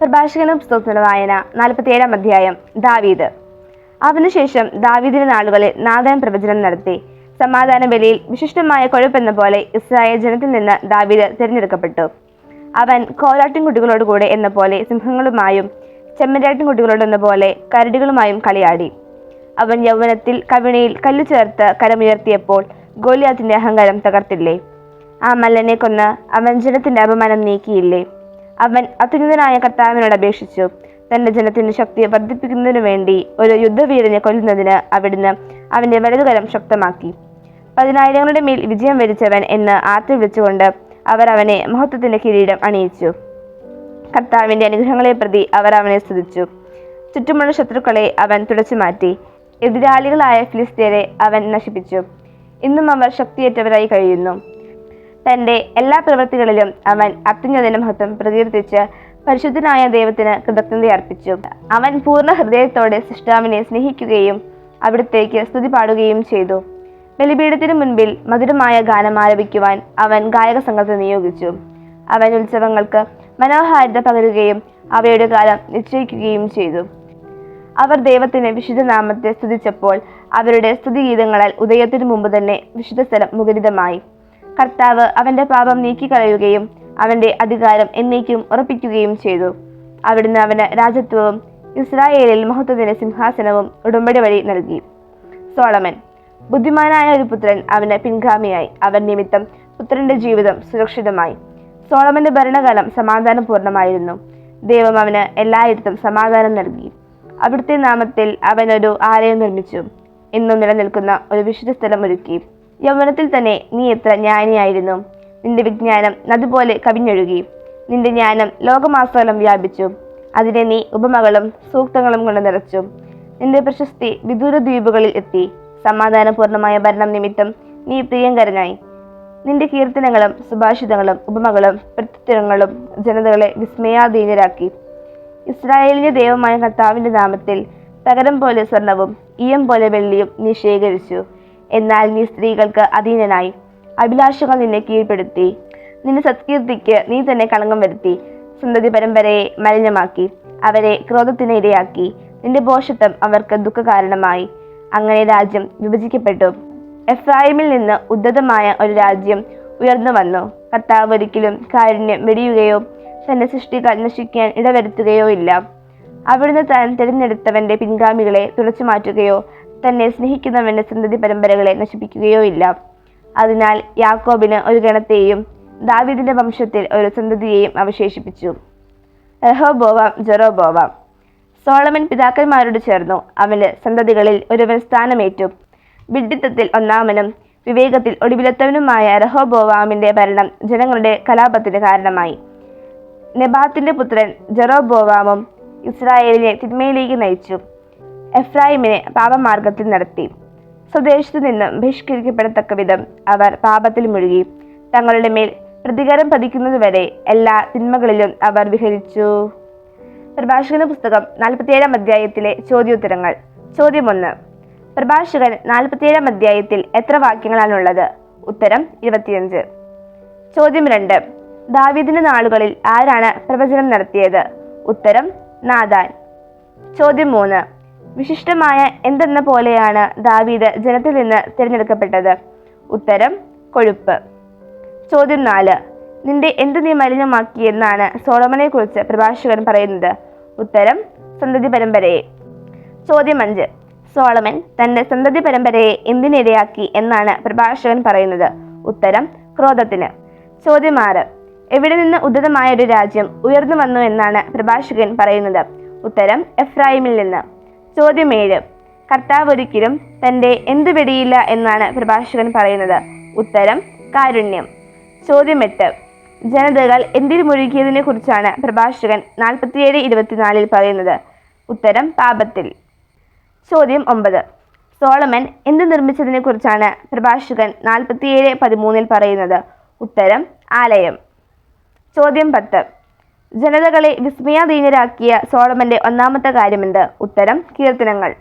പ്രഭാഷകന പുസ്തകത്തിന്റെ വായന നാൽപ്പത്തിയേഴാം അധ്യായം ദാവീദ്. അതിനുശേഷം ദാവീദിന്റെ നാളുകളിൽ നാദൻ പ്രവചനം നടത്തി. സമാധാന ബലിയിൽ വിശിഷ്ടമായ കൊഴുപ്പെന്ന പോലെ ഇസ്രായേൽ ജനത്തിൽ നിന്ന് ദാവീദ് തിരഞ്ഞെടുക്കപ്പെട്ടു. അവൻ കോലാട്ടിൻകുട്ടികളോടുകൂടെ എന്ന പോലെ സിംഹങ്ങളുമായും ചെമ്മരാട്ടിൻകുട്ടികളോടെന്ന പോലെ കരടികളുമായും കളിയാടി. അവൻ യൗവനത്തിൽ കവിണിയിൽ കല്ലു ചേർത്ത് കരമുയർത്തിയപ്പോൾ ഗോലിയാത്തിന്റെ അഹങ്കാരം തകർത്തില്ലേ? ആ മല്ലനെ കൊന്ന് അവൻ ജനത്തിന്റെ അപമാനം നീക്കിയില്ലേ? അവൻ അത്യുന്നതനായ കർത്താവിനോട് അപേക്ഷിച്ചു. തന്റെ ജനത്തിന്റെ ശക്തിയെ വർദ്ധിപ്പിക്കുന്നതിനു വേണ്ടി ഒരു യുദ്ധവീരനെ കൊല്ലുന്നതിന് അവിടുന്ന് അവന്റെ വലതുകരം ശക്തമാക്കി. പതിനായിരങ്ങളുടെ മേൽ വിജയം വരിച്ചവൻ എന്ന് ആർത്തി വിളിച്ചുകൊണ്ട് അവർ അവനെ മഹത്വത്തിന്റെ കിരീടം അണിയിച്ചു. കർത്താവിന്റെ അനുഗ്രഹങ്ങളെ പ്രതി അവർ അവനെ സ്തുതിച്ചു. ചുറ്റുമുള്ള ശത്രുക്കളെ അവൻ തുടച്ചു മാറ്റി. എതിരാളികളായ ഫിലിസ്തീനെ അവൻ നശിപ്പിച്ചു. ഇന്നും അവർ ശക്തിയേറ്റവരായി കഴിയുന്നു. തന്റെ എല്ലാ പ്രവൃത്തികളിലും അവൻ അത്യുന്നതിന്റെ മഹത്വം പ്രകീർത്തിച്ച് പരിശുദ്ധനായ ദൈവത്തിന് കൃതജ്ഞത അർപ്പിച്ചു. അവൻ പൂർണ ഹൃദയത്തോടെ സൃഷ്ടാവിനെ സ്നേഹിക്കുകയും അവിടത്തേക്ക് സ്തുതി പാടുകയും ചെയ്തു. ബലിപീഠത്തിന് മുൻപിൽ മധുരമായ ഗാനം ആലപിക്കുവാൻ അവൻ ഗായക സംഘത്തെ നിയോഗിച്ചു. അവൻ ഉത്സവങ്ങൾക്ക് മനോഹാരിത പകരുകയും അവയുടെ കാലം നിശ്ചയിക്കുകയും ചെയ്തു. അവർ ദൈവത്തിന്റെ വിശുദ്ധ നാമത്തെ സ്തുതിച്ചപ്പോൾ അവരുടെ സ്തുതിഗീതങ്ങളാൽ ഉദയത്തിനു മുമ്പ് തന്നെ വിശുദ്ധ സ്ഥലം മുഖരിതമായി. കർത്താവ് അവന്റെ പാപം നീക്കിക്കളയുകയും അവന്റെ അധികാരം എന്നേക്കും ഉറപ്പിക്കുകയും ചെയ്തു. അവിടുന്ന് അവന് രാജത്വവും ഇസ്രായേലിൽ മഹത്വത്തിന് സിംഹാസനവും ഉടമ്പടി വഴി നൽകി. സോളമൻ ബുദ്ധിമാനായ ഒരു പുത്രൻ അവന് പിൻഗാമിയായി. അവൻ നിമിത്തം പുത്രന്റെ ജീവിതം സുരക്ഷിതമായി. സോളമന്റെ ഭരണകാലം സമാധാനപൂർണമായിരുന്നു. ദൈവം അവന് എല്ലായിടത്തും സമാധാനം നൽകി. അവിടുത്തെ നാമത്തിൽ അവനൊരു ആലയം നിർമ്മിച്ചു. എന്നും നിലനിൽക്കുന്ന ഒരു വിശുദ്ധ സ്ഥലം ഒരുക്കി. യൗവനത്തിൽ തന്നെ നീ എത്ര ജ്ഞാനിയായിരുന്നു. നിന്റെ വിജ്ഞാനം അതുപോലെ കവിഞ്ഞൊഴുകി. നിന്റെ ജ്ഞാനം ലോകമാസോലം വ്യാപിച്ചു. അതിനെ നീ ഉപമകളും സൂക്തങ്ങളും കൊണ്ട് നിറച്ചു. നിന്റെ പ്രശസ്തി വിദൂര ദ്വീപുകളിൽ എത്തി. സമാധാനപൂർണമായ ഭരണം നിമിത്തം നീ പ്രിയങ്കരനായി. നിന്റെ കീർത്തനങ്ങളും സുഭാഷിതങ്ങളും ഉപമകളും പ്രത്യുത്തരങ്ങളും ജനതകളെ വിസ്മയാധീനരാക്കി. ഇസ്രായേലിന്റെ ദൈവമായ കർത്താവിന്റെ നാമത്തിൽ തകരം പോലെ സ്വർണവും ഈയം പോലെ വെള്ളിയും നീ ശേഖരിച്ചു. എന്നാൽ നീ സ്ത്രീകൾക്ക് അധീനനായി. അഭിലാഷങ്ങൾ നിന്നെ കീഴ്പ്പെടുത്തി. നിന്റെ സത്കീർത്തിക്ക് നീ തന്നെ കളങ്കം വരുത്തി. സന്തതി പരമ്പരയെ മലിനമാക്കി. അവരെ ക്രോധത്തിന് ഇരയാക്കി. നിന്റെ ഭോഷത്വം അവർക്ക് ദുഃഖകാരണമായി. അങ്ങനെ രാജ്യം വിഭജിക്കപ്പെട്ടു. എഫ്രായിമിൽ നിന്ന് ഉദ്ധതമായ ഒരു രാജ്യം ഉയർന്നു വന്നു. കർത്താവ് ഒരിക്കലും കാരുണ്യം വെടിയുകയോ തന്റെ സൃഷ്ടികൾ നശിക്കാൻ ഇടവരുത്തുകയോ ഇല്ല. അവിടുന്ന് താൻ തിരഞ്ഞെടുത്തവന്റെ പിൻഗാമികളെ തുളച്ചു മാറ്റുകയോ തന്നെ സ്നേഹിക്കുന്നവന്റെ സന്തതി പരമ്പരകളെ നശിപ്പിക്കുകയോ ഇല്ല. അതിനാൽ യാക്കോബിന് ഒരു ഗണത്തെയും ദാവിദിന്റെ വംശത്തിൽ ഒരു സന്തതിയെയും അവശേഷിപ്പിച്ചു. Rehoboam Jeroboam. സോളമൻ പിതാക്കന്മാരോട് ചേർന്നു അവന് സന്തതികളിൽ ഒരുവൻ സ്ഥാനമേറ്റു. വിഡ്ഢിത്തത്തിൽ ഒന്നാമനും വിവേകത്തിൽ ഒടുവിലത്തവനുമായ റഹോബോവാമിന്റെ ഭരണം ജനങ്ങളുടെ കലാപത്തിന് കാരണമായി. നെബാത്തിന്റെ പുത്രൻ ജെറോബോവാമും ഇസ്രായേലിനെ തിന്മയിലേക്ക് നയിച്ചു. എഫ്രായിമിനെ പാപമാർഗത്തിൽ നടത്തി. സ്വദേശത്തു നിന്നും ബഹിഷ്കരിക്കപ്പെടത്തക്ക വിധം അവർ പാപത്തിൽ മുഴുകി. തങ്ങളുടെ മേൽ പ്രതികാരം പതിക്കുന്നതുവരെ എല്ലാ തിന്മകളിലും അവർ വിഹരിച്ചു. പ്രഭാഷകന പുസ്തകം നാൽപ്പത്തിയേഴാം അധ്യായത്തിലെ ചോദ്യോത്തരങ്ങൾ. ചോദ്യം ഒന്ന് പ്രഭാഷകൻ നാൽപ്പത്തിയേഴാം അധ്യായത്തിൽ എത്ര വാക്യങ്ങളാണുള്ളത്? ഉത്തരം ഇരുപത്തിയഞ്ച്. ചോദ്യം രണ്ട്. ദാവീദിന്റെ നാളുകളിൽ ആരാണ് പ്രവചനം നടത്തിയത്? ഉത്തരം നാദാൻ ചോദ്യം മൂന്ന്. വിശിഷ്ടമായ എന്തെന്ന പോലെയാണ് ദാവീദ് ജനത്തിൽ നിന്ന് തിരഞ്ഞെടുക്കപ്പെട്ടത്. ഉത്തരം കൊഴുപ്പ്. ചോദ്യം നാല് നിന്റെ എന്ത് നീ മലിനമാക്കിയെന്നാണ് സോളമനെ കുറിച്ച് പ്രഭാഷകൻ പറയുന്നത്. ഉത്തരം സന്തതി പരമ്പരയെ. ചോദ്യം അഞ്ച് സോളമൻ തന്റെ സന്തതി പരമ്പരയെ എന്തിനിരയാക്കി എന്നാണ് പ്രഭാഷകൻ പറയുന്നത്. ഉത്തരം ക്രോധത്തിന്. ചോദ്യം ആറ് എവിടെ നിന്ന് ഉദിതമായ ഒരു രാജ്യം ഉയർന്നു വന്നു എന്നാണ് പ്രഭാഷകൻ പറയുന്നത്. ഉത്തരം എഫ്രായിമിൽ നിന്ന്. ചോദ്യം ഏഴ് കർത്താവ് ഒരിക്കലും തന്റെ എന്ത് വെടിയില്ല എന്നാണ് പ്രഭാഷകൻ പറയുന്നത്. ഉത്തരം കാരുണ്യം. ചോദ്യം എട്ട് ജനതകൾ എന്തിൽ മുഴുകിയതിനെ കുറിച്ചാണ് പ്രഭാഷകൻ നാൽപ്പത്തിയേഴ് ഇരുപത്തിനാലിൽ പറയുന്നത്. ഉത്തരം പാപത്തിൽ. ചോദ്യം ഒമ്പത്. സോളമൻ എന്ത് നിർമ്മിച്ചതിനെ കുറിച്ചാണ് പ്രഭാഷകൻ നാൽപ്പത്തിയേഴ് പതിമൂന്നിൽ പറയുന്നത്. ഉത്തരം ആലയം. ചോദ്യം പത്ത്. ജനതകളെ വിസ്മയാധീനരാക്കിയ സോളമന്റെ ഒന്നാമത്തെ കാര്യമെന്ത്? ഉത്തരം കീർത്തനങ്ങൾ.